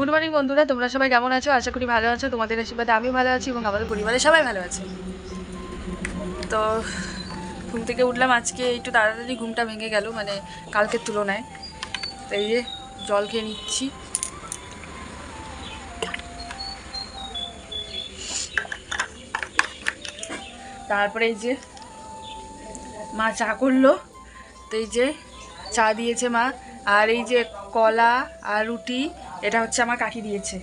Good morning বন্ধুরা, তোমরা সবাই কেমন আছো? আশা করি ভালো আছো। তোমাদের আশীর্বাদে আমি ভালো আছি এবং আমাদের পরিবারের সবাই ভালো আছে। তো ঘুম থেকে উঠলাম, আজকে একটু তাড়াতাড়ি ঘুমটা ভেঙে গেল মানে কালকের তুলনায়। তো এই যে জল খেয়ে নিচ্ছি। তারপরে এই যে মা চা করল, তো এই যে চা দিয়েছে মা। আর এই যে কলা আর রুটি এটা হচ্ছে আমার কাকি দিয়েছে।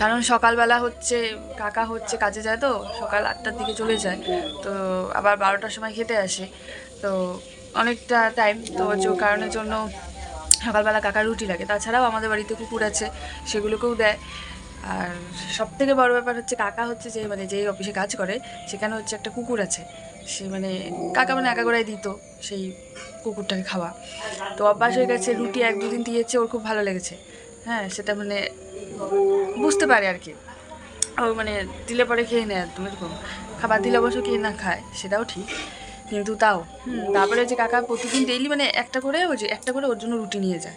কারণ সকালবেলা হচ্ছে কাকা হচ্ছে কাজে যায় তো, সকাল আটটার দিকে চলে যায়। তো আবার বারোটার সময় খেতে আসে। তো অনেকটা টাইম তো যে কারণের জন্য সকালবেলা কাকা রুটি লাগে। তাছাড়াও আমাদের বাড়িতে কুকুর আছে, সেগুলোকেও দেয়। আর সব থেকে বড় ব্যাপার হচ্ছে কাকা হচ্ছে যে মানে যেই অফিসে কাজ করে, সেখানে হচ্ছে একটা কুকুর আছে। সে মানে কাকা মানে একা করে দিত সেই কুকুরটাকে খাওয়া। তো অভ্যাস হয়ে গেছে, রুটি এক দুদিন দিয়েছে, ওর খুব ভালো লেগেছে। হ্যাঁ সেটা মানে বুঝতে পারে আর কি। ও মানে দিলে পরে খেয়ে নেয় একদম এরকম। খাবার দিলে অবশ্য খেয়ে না খায়, সেটাও ঠিক। কিন্তু তাও তারপরে যে কাকা প্রতিদিন ডেইলি মানে একটা করে ওই যে একটা করে ওর জন্য রুটি নিয়ে যায়।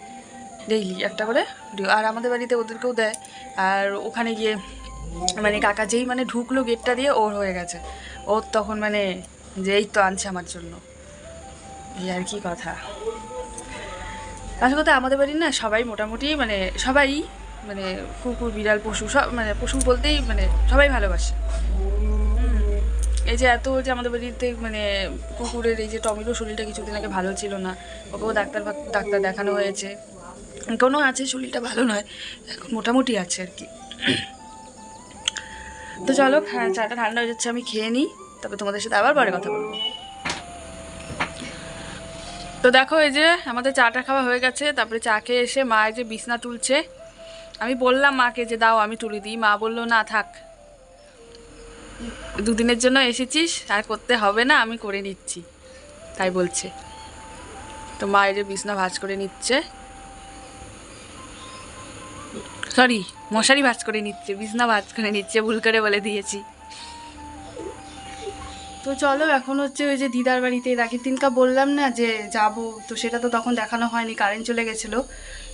ডেইলি একটা করে রুটি। আর আমাদের বাড়িতে ওদেরকেও দেয়। আর ওখানে গিয়ে মানে কাকা যেই মানে ঢুকলো গেটটা দিয়ে, ওর হয়ে গেছে। ওর তখন মানে যে এই তো আনছে আমার জন্য। এই আর কি কথা। আসল কথা আমাদের বাড়ির না সবাই মোটামুটি মানে সবাই মানে কুকুর, বিড়াল, পশু সব মানে পশু বলতেই মানে সবাই ভালোবাসে। এই যে এত যে আমাদের বাড়িতে মানে কুকুরের এই যে টমেটো শরীরটা কিছুদিন আগে ভালো ছিল না, ওকেও ডাক্তার ডাক্তার দেখানো হয়েছে। কোনো আছে, শরীরটা ভালো নয়, এখন মোটামুটি আছে আর কি। তো চলো হ্যাঁ চাটা ঠান্ডা হয়ে যাচ্ছে, আমি খেয়ে নিই। তবে তোমাদের সাথে আবার পরে কথা বলব। তো দেখো এই যে আমাদের চাটা খাওয়া হয়ে গেছে, তারপরে চা খেয়ে এসে মা এই যে বিছনা তুলছে। আমি বললাম মাকে যে, দাও, আমি তুলে দিই। মা বলল, না, থাক। দুদিনের জন্য এসেছিস, আর করতে হবে না, আমি করে নিচ্ছি। তাই বলছে। তো মা এই যে বিছনা ভাজ করে নিচ্ছে। সরি, মশারি ভাজ করে নিচ্ছে, বিছনা ভাজ করে নিচ্ছে, ভুল করে বলে দিয়েছি। তো চলো, এখন হচ্ছে ওই যে দিদার বাড়িতে আগের দিনকা বললাম না যে যাব, তো সেটা তো তখন দেখানো হয়নি কারেন্ট চলে গেছিল।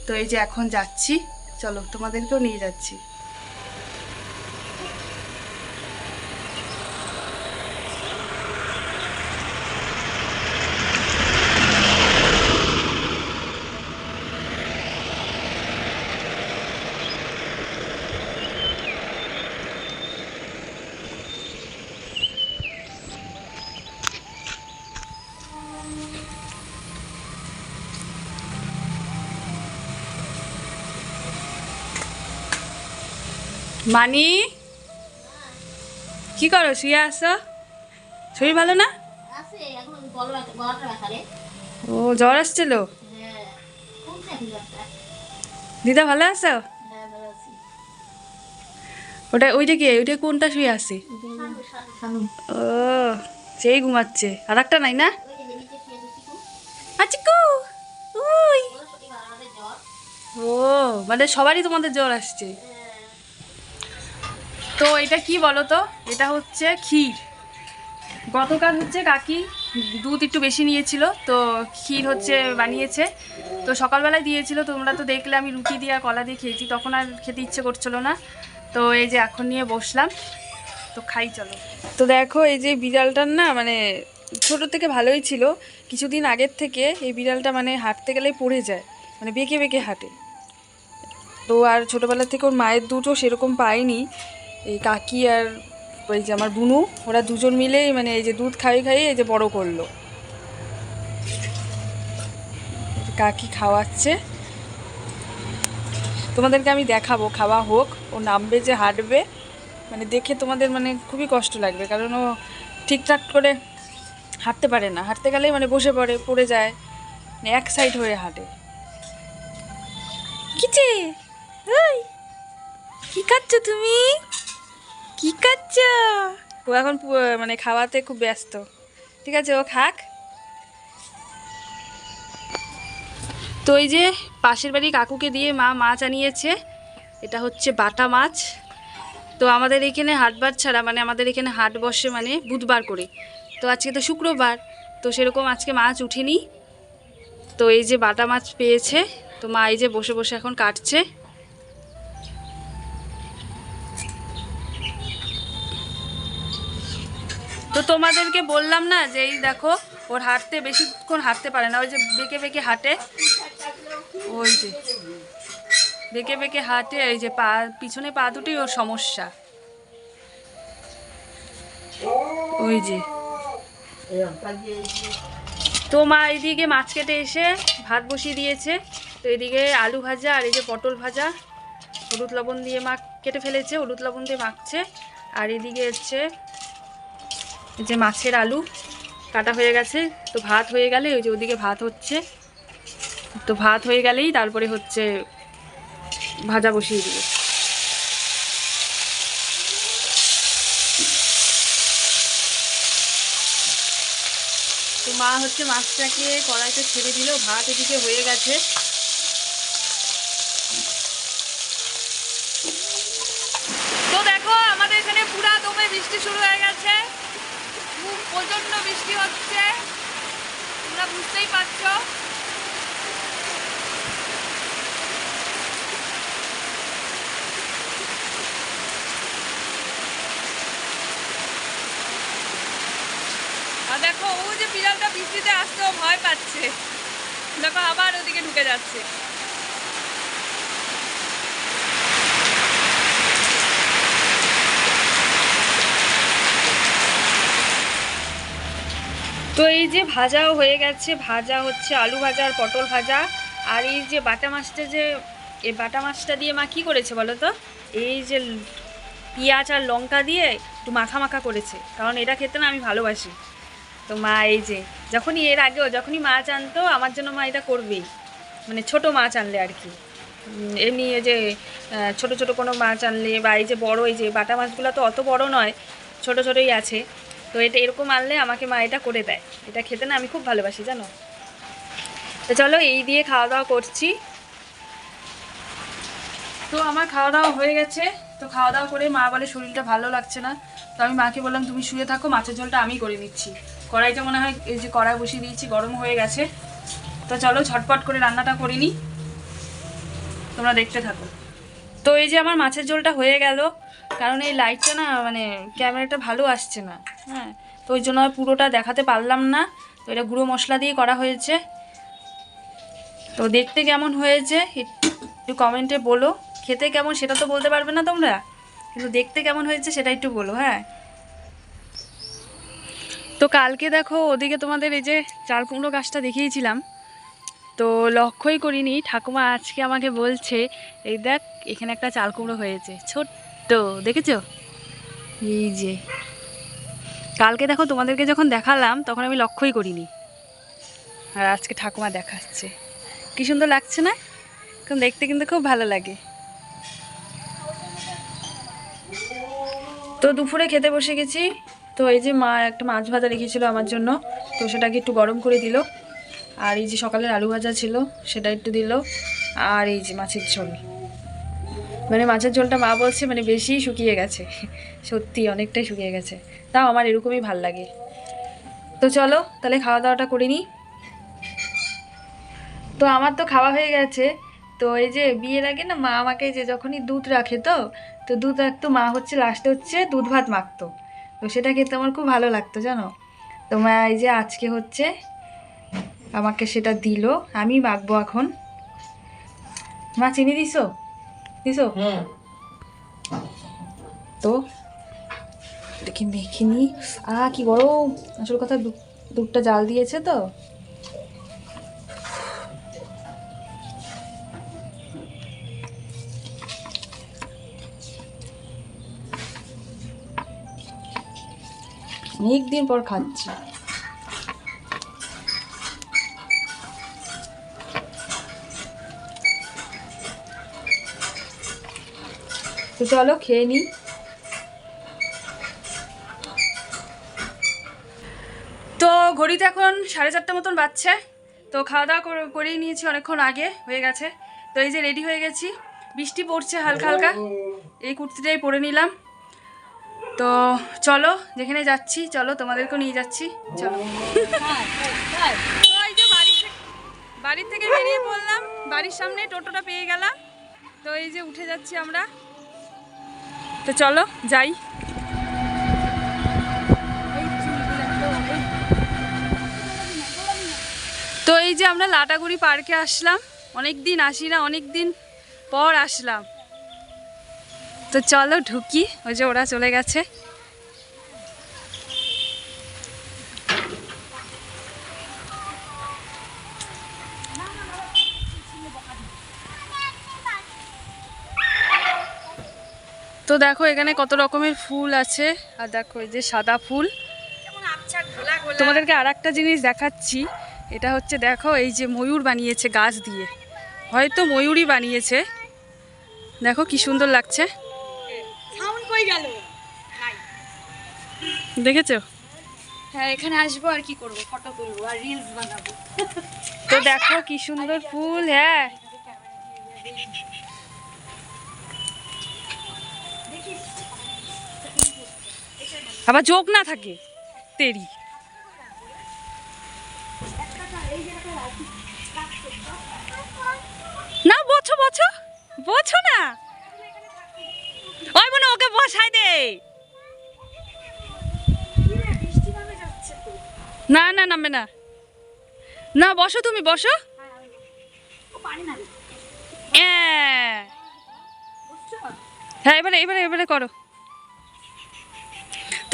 তো এই যে এখন যাচ্ছি, চলো তোমাদেরকেও নিয়ে যাচ্ছি। মানি? কি করো শুয়ে আসো শরীর ভালো না? ও জ্বর আসছিল? হ্যাঁ দিদা ভালো আছো? হ্যাঁ ওটা ওইটা কি? ওইটা কোনটা শুয়ে আছে? ও সেই ঘুমাচ্ছে। আর একটা নাই না? আচিকু ও মানে সবারই তোমাদের জ্বর আসছে। তো এটা কি বলো তো এটা হচ্ছে ক্ষীর। গতকাল হচ্ছে কাকি দুধ একটু বেশি নিয়েছিল, তো ক্ষীর হচ্ছে বানিয়েছে। তো সকালবেলায় দিয়েছিল, তোমরা তো দেখলে আমি রুটি দিয়ে আর কলা দিয়ে খেয়েছি, তখন আর খেতে ইচ্ছে করছিল না। তো এই যে এখন নিয়ে বসলাম, তো খাই চলো। তো দেখো, এই যে বিড়ালটার না মানে ছোট থেকে ভালোই ছিল, কিছুদিন আগের থেকে এই বিড়ালটা মানে হাঁটতে গেলেই পড়ে যায় মানে বেঁকে বেঁকে হাঁটে। তো আর ছোটোবেলা থেকে ওর মায়ের দুটো সেরকম পাইনি এই কাকি আর ওই যে আমার বুনু, ওরা দুজন মিলেই মানে এই যে দুধ খাইয়ে খাইয়ে এই যে বড় করল। কাকি খাওয়াচ্ছে। তোমাদেরকে আমি দেখাবো, খাওয়া হোক। ও নামবে যে হাঁটবে। মানে দেখে তোমাদের মানে খুবই কষ্ট লাগবে, কারণ ও ঠিকঠাক করে হাঁটতে পারে না। হাঁটতে গেলেই মানে বসে পড়ে পড়ে যায়। মানে এক সাইড হয়ে হাঁটে। ওই কি খাচ্ছ তুমি? কি খাচ্ছ? ও এখন মানে খাওয়াতে খুব ব্যস্ত। ঠিক আছে, ও খাক। তো এই যে পাশের বাড়ি কাকুকে দিয়ে মা মাছ আনিয়েছে, এটা হচ্ছে বাটা মাছ। তো আমাদের এখানে হাটবার ছাড়া মানে আমাদের এখানে হাট বসে মানে বুধবার করে। তো আজকে তো শুক্রবার, তো সেরকম আজকে মাছ উঠেনি। তো এই যে বাটা মাছ পেয়েছে, তো মা এই যে বসে বসে এখন কাটছে। তো তোমাদেরকে বললাম না যে এই দেখো, ওর হাঁটতে বেশিক্ষণ হাঁটতে পারে না, ওই যে বেঁকে বেঁকে হাঁটে। ওই যে, বেঁকে বেঁকে হাঁটে, এই যে পা, পিছনে পা দুটোই ওর সমস্যা। ওই যে। তো মা এদিকে মাছ কেটে এসে ভাত বসিয়ে দিয়েছে। তো এদিকে আলু ভাজা আর এই যে পটল ভাজা। হলুদ লবণ দিয়ে মা, কেটে ফেলেছে, হলুদ লবণ দিয়ে মাখছে। আর এদিকে হচ্ছে যে মাছের আলু কাটা হয়ে গেছে, তো ভাত হয়ে গেলে ওই যে ওদিকে ভাত হচ্ছে। তো ভাত হয়ে গেলেই তারপরে হচ্ছে ভাজা বসিয়ে দিবে। তো মা হচ্ছে মাছটাকে কড়াইতে ছেড়ে দিল, ভাত এদিকে হয়ে গেছে তো দেখো আমাদের এখানে পুরা দমে বৃষ্টি শুরু হয়ে গেছে খুব প্রচণ্ড বৃষ্টি হচ্ছে। তোমরা বুঝতেই পারছ। আর দেখো, ও যে বিড়ালটা বৃষ্টিতে আসতেও ভয় পাচ্ছে। দেখো, আবার ওদিকে ঢুকে যাচ্ছে। তো এই যে ভাজাও হয়ে গেছে, ভাজা হচ্ছে আলু ভাজা আর পটল ভাজা। আর এই যে বাটা মাছটা যে, এই বাটা মাছটা দিয়ে মা কি করেছে বলো তো? এই যে পেঁয়াজ আর লঙ্কা দিয়ে একটু মাখা মাখা করেছে, কারণ এটা খেতে না আমি ভালোবাসি। তো মা এই যে, যখনই এর আগেও যখনই মাছ আনতো, আমার জন্য মা এটা করবেই। মানে ছোট মাছ আনলে আর কি। এমনি এই যে ছোট ছোট কোনো মাছ আনলে বা এই যে বড় এই যে বাটা মাছগুলো তো অত বড় নয়, ছোট ছোটই আছে। তো এটা এরকম আনলে আমাকে মা এটা করে দেয়। এটা খেতে না আমি খুব ভালোবাসি, জানো? তো চলো এই দিয়ে খাওয়া দাওয়া করছি। তো আমার খাওয়া দাওয়া হয়ে গেছে। তো খাওয়া দাওয়া করে মা বলে শরীরটা ভালো লাগছে না। তো আমি মাকে বললাম, তুমি শুয়ে থাকো, মাছের ঝোলটা আমি করে নিচ্ছি। কড়াইটা মনে হয় এই যে কড়াই বসিয়ে দিয়েছি, গরম হয়ে গেছে। তো চলো ঝটপট করে রান্নাটা করে নিই। তোমরা দেখতে থাকো। তো এই যে আমার মাছের ঝোলটা হয়ে গেল। কারণ এই লাইটটা না মানে ক্যামেরাটা ভালো আসছে না হ্যাঁ? তো ওই জন্য পুরোটা দেখাতে পারলাম না। তো এটা গুঁড়ো মশলা দিয়ে করা হয়েছে। তো দেখতে কেমন হয়েছে, একটু কমেন্টে বলো। খেতে কেমন সেটা তো বলতে পারবে না তোমরা, কিন্তু দেখতে কেমন হয়েছে সেটা একটু বলো হ্যাঁ? তো কালকে দেখো ওদিকে তোমাদের এই যে চাল কুমড়ো গাছটা দেখিয়েছিলাম। তো লক্ষ্যই করিনি, ঠাকুমা আজকে আমাকে বলছে, এই দেখ, এখানে একটা চাল কুমড়ো হয়েছে। ছোট্ট দেখেছ? এই যে। কালকে দেখো তোমাদেরকে যখন দেখালাম, তখন আমি লক্ষ্যই করিনি। আর আজকে ঠাকুমা দেখাচ্ছে। কি সুন্দর লাগছে না? এখন দেখতে কিন্তু খুব ভালো লাগে। তো দুপুরে খেতে বসে গেছি। তো এই যে মা একটা মাছ ভাজা রেখেছিল আমার জন্য, তো সেটাকে একটু গরম করে দিল। আর এই যে সকালের আলু ভাজা ছিল, সেটা একটু দিল। আর এই যে মাছের ঝোল। মানে মাছের ঝোলটা মা বলছে মানে বেশি শুকিয়ে গেছে। সত্যি অনেকটাই শুকিয়ে গেছে। তাও আমার এরকমই ভালো লাগে। তো চলো, তাহলে খাওয়া দাওয়াটা করে নিই। তো আমার তো খাওয়া হয়ে গেছে। তো এই যে বিয়ের আগে না, মা আমাকে যে যখনই দুধ রাখে তো তো দুধ রাখতো, মা হচ্ছে লাস্টে হচ্ছে দুধ ভাত মাখতো। তো সেটা খেতে আমার খুব ভালো লাগতো, জানো? তো মা এই যে আজকে হচ্ছে আমাকে সেটা দিল, আমি মাখবো এখন। মা চিনি দিছো? দিছো? তো? দেখি মেখে নি। আ কি গরম। আসল কথা দুধটা জাল দিয়েছে তো। অনেক দিন পর খাচ্ছি। তো চলো খেয়ে নিই তো ঘড়িতে এখন সাড়ে চারটে মতন বাজছে। তো খাওয়া দাওয়া করে- করেই নিয়েছি অনেকক্ষণ আগে, হয়ে গেছে। তো এই যে রেডি হয়ে গেছি। বৃষ্টি পড়ছে হালকা হালকা। এই কুর্তিটাই পরে নিলাম। তো চলো, যেখানে যাচ্ছি, চলো তোমাদেরকেও নিয়ে যাচ্ছি। চলো। বাড়ির থেকে বেরিয়ে পড়লাম। বাড়ির সামনে টোটোটা পেয়ে গেলাম। তো এই যে উঠে যাচ্ছি আমরা। তো চলো, যাই। তো এই যে আমরা লাটাগুড়ি পার্কে আসলাম। অনেক দিন আসি না অনেক দিন পর আসলাম। তো চলো ঢুকি, ওই যে ওরা চলে গেছে। দেখো এখানে কত রকমের ফুল আছে। আর দেখো এই যে সাদা ফুল। তোমাদেরকে আর একটা জিনিস দেখাচ্ছি। এটা হচ্ছে দেখো এই যে ময়ূর বানিয়েছে গাছ দিয়ে। হয়তো ময়ূরই বানিয়েছে। দেখো কি সুন্দর লাগছে। দেখেছ? হ্যাঁ এখানে আসব আর কি করব? ফটো তুলবো আর রিলস বানাবো। তো দেখো কি সুন্দর ফুল হ্যাঁ। আবার যোগ না থাকে, তেরি। না বছো বছো বছো না। ওই বোন ওকে বসাই দে। না না নামবে না। না, বসো তুমি, বসো। হ্যাঁ। হ্যাঁ এবারে এবারে এবারে করো।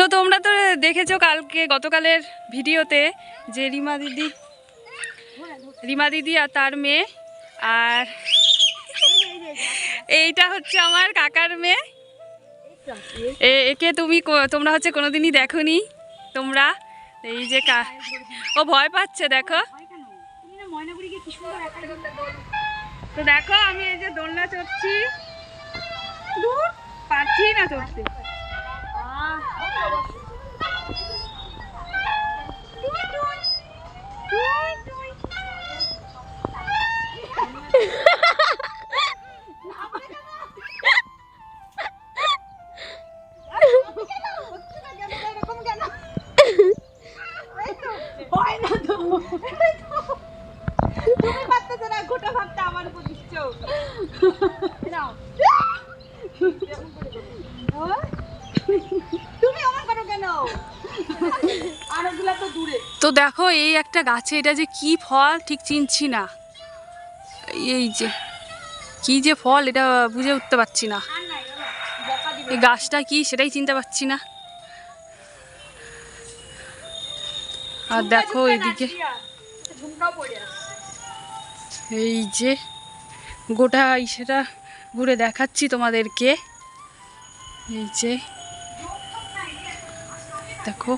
তো তোমরা তো দেখেছ কালকে, গতকালের ভিডিওতে যে রিমা দিদি রিমা দিদি আর তার মেয়ে আর এইটা হচ্ছে আমার কাকার মেয়ে। একে তুমি তোমরা হচ্ছে কোনোদিনই দেখোনি। তোমরা এই যে কা, ও ভয় পাচ্ছে, দেখো। তো দেখো, আমি এই যে দোলনা চড়ছি। পারছি না চড়তে। হয় এই একটা গাছে এটা যে কি ফল? ঠিক চিনছি না। এই যে কি যে ফল এটা বুঝে উঠতে পারছি না। এই গাছটা কি সেটাই চিনতে পারছি না। আর দেখো এদিকে। এই যে গোটা সেটা ঘুরে দেখাচ্ছি তোমাদেরকে। এই যে দেখো।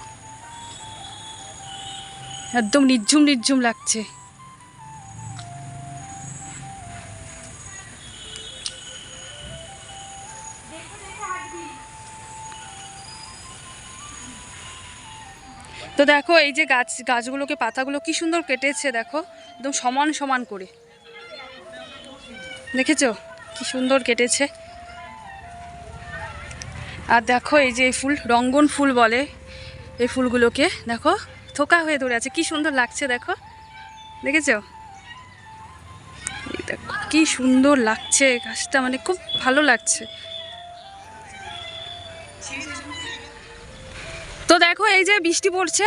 একদম নির্ঝুম নির্ঝুম লাগছে। তো দেখো, এই যে গাছ, গাছগুলোকে, পাতাগুলো কি সুন্দর কেটেছে, দেখো। একদম সমান সমান করে। দেখেছ? কি সুন্দর কেটেছে। আর দেখো, এই যে ফুল, রঙ্গন ফুল বলে এই ফুলগুলোকে, দেখো। থোকা হয়ে ধরে আছে। কি সুন্দর লাগছে দেখো। দেখেছ? দেখো, কি সুন্দর লাগছে গাছটা মানে খুব ভালো লাগছে। তো দেখো, এই যে বৃষ্টি পড়ছে।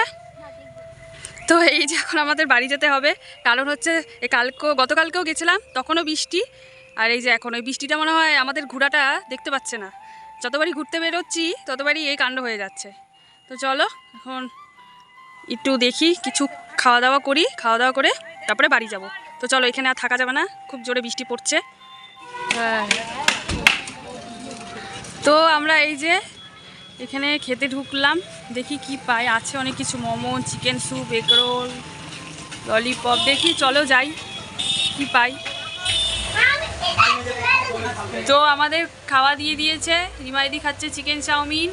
তো এই যে এখন আমাদের বাড়ি যেতে হবে। কারণ হচ্ছে কালকে, গতকালকেও গেছিলাম, তখনও বৃষ্টি। আর এই যে এখন ওই বৃষ্টিটা মনে হয় আমাদের ঘোড়াটা দেখতে পাচ্ছে না। যতবারই ঘুরতে বেরোচ্ছি ততবারই এই কাণ্ড হয়ে যাচ্ছে। তো চলো, এখন একটু দেখি, কিছু খাওয়া দাওয়া করি খাওয়া দাওয়া করে তারপরে বাড়ি যাব। তো চলো, এখানে আর থাকা যাবে না, খুব জোরে বৃষ্টি পড়ছে। হ্যাঁ। তো আমরা এই যে এখানে খেতে ঢুকলাম, দেখি কি পাই। আছে অনেক কিছু, momo, chicken soup, egg roll, lollipop, দেখি চলো যাই, কি পাই। তো আমাদের খাওয়া দিয়ে দিয়েছে, রিমাইদি খাচ্ছে চিকেন চাউমিন।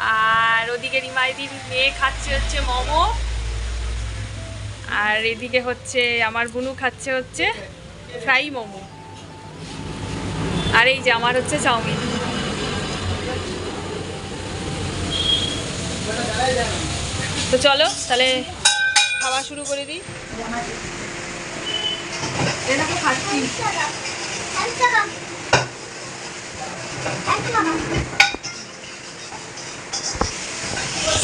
আর ওদিকে রিমাইদির মেয়ে খাচ্ছে হচ্ছে মোমো। আর এদিকে হচ্ছে আমার বুনু খাচ্ছে হচ্ছে ফ্রাই মোমো। আর এই যে আমার হচ্ছে চাউমিন। তো চলো তাহলে খাওয়া শুরু করে দিই।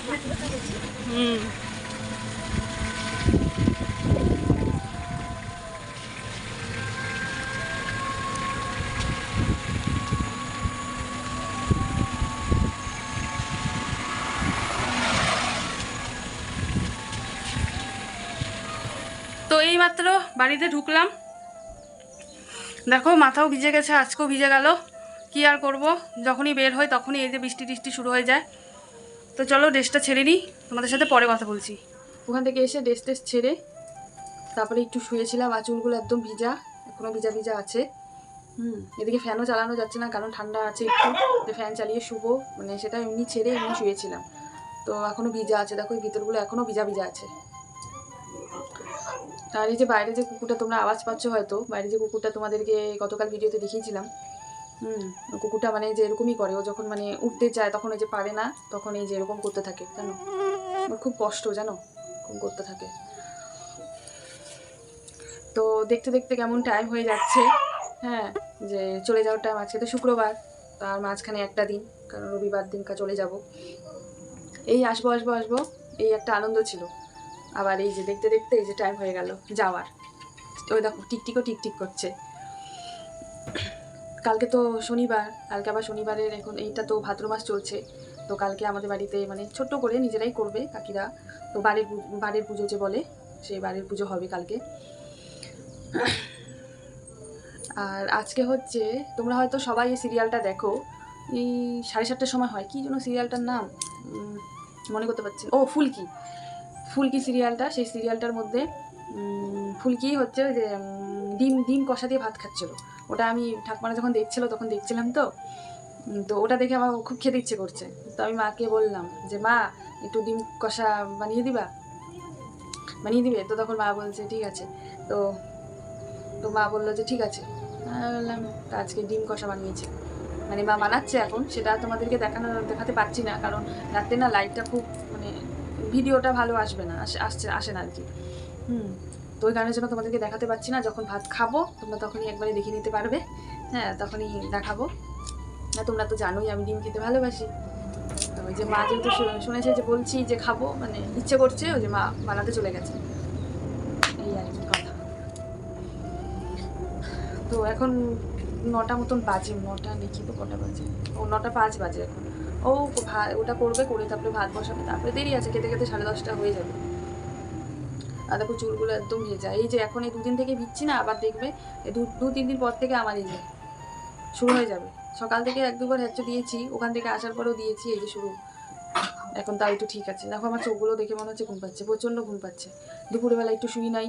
তো এই মাত্র বাড়িতে ঢুকলাম। দেখো, মাথাও ভিজে গেছে, আজকেও ভিজে গেল। কি আর করব? যখনই বের হয় তখনই এই যে বৃষ্টি টিষ্টি শুরু হয়ে যায়। তো চলো ড্রেসটা ছেড়ে নিই। তোমাদের সাথে পরে কথা বলছি। ওখান থেকে এসে ড্রেস টেস ছেড়ে তারপরে একটু শুয়েছিলাম, আর চুলগুলো একদম ভিজা এখনও ভিজা ভিজা আছে। হুম, এদিকে ফ্যানও চালানো যাচ্ছে না, কারণ ঠান্ডা আছে একটু। ফ্যান চালিয়ে শুবো মানে সেটা এমনি ছেড়ে এমনি শুয়েছিলাম। তো এখনও ভিজা আছে, দেখো এই ভিতরগুলো এখনও ভিজা ভিজা আছে। আর এই যে বাইরে যে কুকুরটা তোমরা আওয়াজ পাচ্ছ হয়তো, বাইরে যে কুকুরটা তোমাদেরকে গতকাল ভিডিওতে দেখিয়েছিলাম হুম। কুকুরটা মানে যে এরকমই করে, ও যখন মানে উঠতে চায় তখন ওই যে পারে না, তখন এই যে এরকম করতে থাকে, জানো? ওর খুব কষ্ট, জানো? করতে থাকে। তো দেখতে দেখতে কেমন টাইম হয়ে যাচ্ছে হ্যাঁ? যে চলে যাওয়ার টাইম আজকে তো শুক্রবার, তার মাঝখানে একটা দিন, কারণ রবিবার দিনকা চলে যাব। এই আসব আসব আসব, এই একটা আনন্দ ছিল। আবার এই যে দেখতে দেখতে এই যে টাইম হয়ে গেল, যাওয়ার। ওই দেখো, টিকটিকও টিকটিক করছে। কালকে তো শনিবার, কালকে আবার শনিবারের এখন এইটা তো ভাদ্র মাস চলছে। তো কালকে আমাদের বাড়িতে মানে ছোট্ট করে নিজেরাই করবে কাকিরা। তো বাড়ির বাড়ির পুজো যে বলে, সেই বাড়ির পুজো হবে কালকে। আর আজকে হচ্ছে, তোমরা হয়তো সবাই এই সিরিয়ালটা দেখো। এই সাড়ে সাতটার সময় হয়। কি যেন সিরিয়ালটার নাম? মনে করতে পারছি ও, ফুলকি। ফুলকি সিরিয়ালটা, সেই সিরিয়ালটার মধ্যে ফুলকি হচ্ছে যে ডিম ডিম কষা দিয়ে ভাত খাচ্ছিল। ওটা আমি ঠাকুমারা যখন দেখছিল তখন দেখছিলাম তো। তো ওটা দেখে আমার খুব খেতে ইচ্ছে করছে। তো আমি মাকে বললাম যে, মা, একটু ডিম কষা বানিয়ে দিবা? বানিয়ে দিবে? তো তখন মা বলছে, ঠিক আছে। তো তো মা বলল যে, ঠিক আছে। বললাম, "তা আজকে ডিম কষা বানিয়েছে। মানে মা বানাচ্ছে এখন, সেটা তোমাদেরকে দেখানো, দেখাতে পারছি না। কারণ রাতে না লাইটটা খুব মানে ভিডিওটা ভালো আসবে না, আসে, আসছে, আসে না আর কি। হুম। তো ওই কারণের জন্য তোমাদেরকে দেখাতে পারছি না, যখন ভাত খাব, তোমরা তখনই একবারে দেখে নিতে পারবে। হ্যাঁ তখনই দেখাবো। না তোমরা তো জানোই আমি ডিম খেতে ভালোবাসি। তো ওই যে মা যেহেতু শুনেছে যে বলছি যে খাব মানে ইচ্ছে করছে ওই যে মা বানাতে চলে গেছে। এই আর কি কথা। তো এখন নটা মতন বাজে, নটা লিখি তো কটা বাজে? ও নটা পাঁচ বাজে এখন। ও ভাত ওটা করবে, করে তারপরে ভাত বসাবে, তারপরে দেরি আছে, খেতে খেতে সাড়ে দশটা হয়ে যাবে। দেখো চুলগুলো একদম ভেজা এই যে এখন এই দুদিন থেকে ভিজছি না, আবার দেখবে দু তিন দিন পর থেকে আমার এই শুরু হয়ে যাবে। সকাল থেকে এক দুবার হ্যাচো দিয়েছি, ওখান থেকে আসার পরেও দিয়েছি, এই যে শুরু। এখন তাও একটু ঠিক আছে। দেখো আমার চোখগুলো দেখে মনে হচ্ছে ঘুম পাচ্ছে, প্রচণ্ড ঘুম পাচ্ছে। দুপুরবেলা একটু শুই নাই।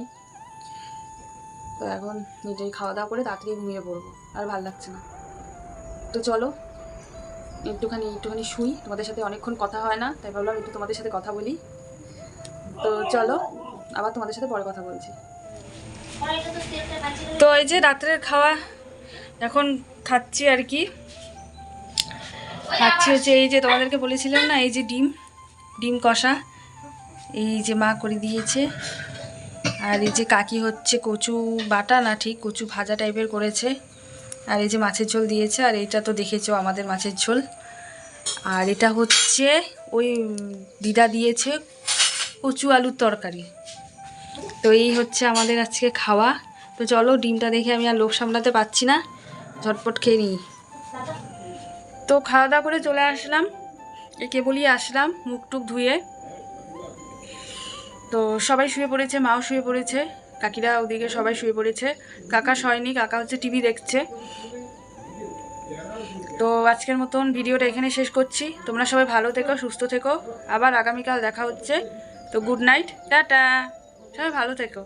তো এখন নিজেই খাওয়া দাওয়া করে তাড়াতাড়ি ঘুমিয়ে পড়ব, আর ভালো লাগছে না। তো চলো, একটুখানি একটুখানি শুই। তোমাদের সাথে অনেকক্ষণ কথা হয় না, তাই ভাবলাম একটু তোমাদের সাথে কথা বলি। তো চলো আবার তোমাদের সাথে পরে কথা বলছি। তো এই যে রাত্রের খাওয়া, এখন খাচ্ছি আর কি। খাচ্ছি হচ্ছে এই যে তোমাদেরকে বলেছিলাম না, এই যে ডিম ডিম কষা। এই যে মা করে দিয়েছে। আর এই যে কাকি হচ্ছে কচু বাটা না ঠিক, কচু ভাজা টাইপের করেছে। আর এই যে মাছের ঝোল দিয়েছে, আর এটা তো দেখেছ আমাদের মাছের ঝোল। আর এটা হচ্ছে ওই দিদা দিয়েছে কচু আলুর তরকারি। তো এই হচ্ছে আমাদের আজকে খাওয়া। তো চলো ডিমটা দেখে আমি আর লোভ সামলাতে পারছি না। ঝটপট খেয়ে নিই। তো খাওয়া দাওয়া করে চলে আসলাম। এই কেবলই আসলাম মুখ টুক ধুয়ে। তো সবাই শুয়ে পড়েছে, মাও শুয়ে পড়েছে, কাকিরা ওদিকে সবাই শুয়ে পড়েছে। কাকা শয়নি, কাকা হচ্ছে টিভি দেখছে। তো আজকের মতন ভিডিওটা এখানে শেষ করছি। তোমরা সবাই ভালো থেকো, সুস্থ থেকো। আবার আগামীকাল দেখা হচ্ছে। তো গুড নাইট, টাটা। সবাই ভালো থেকো।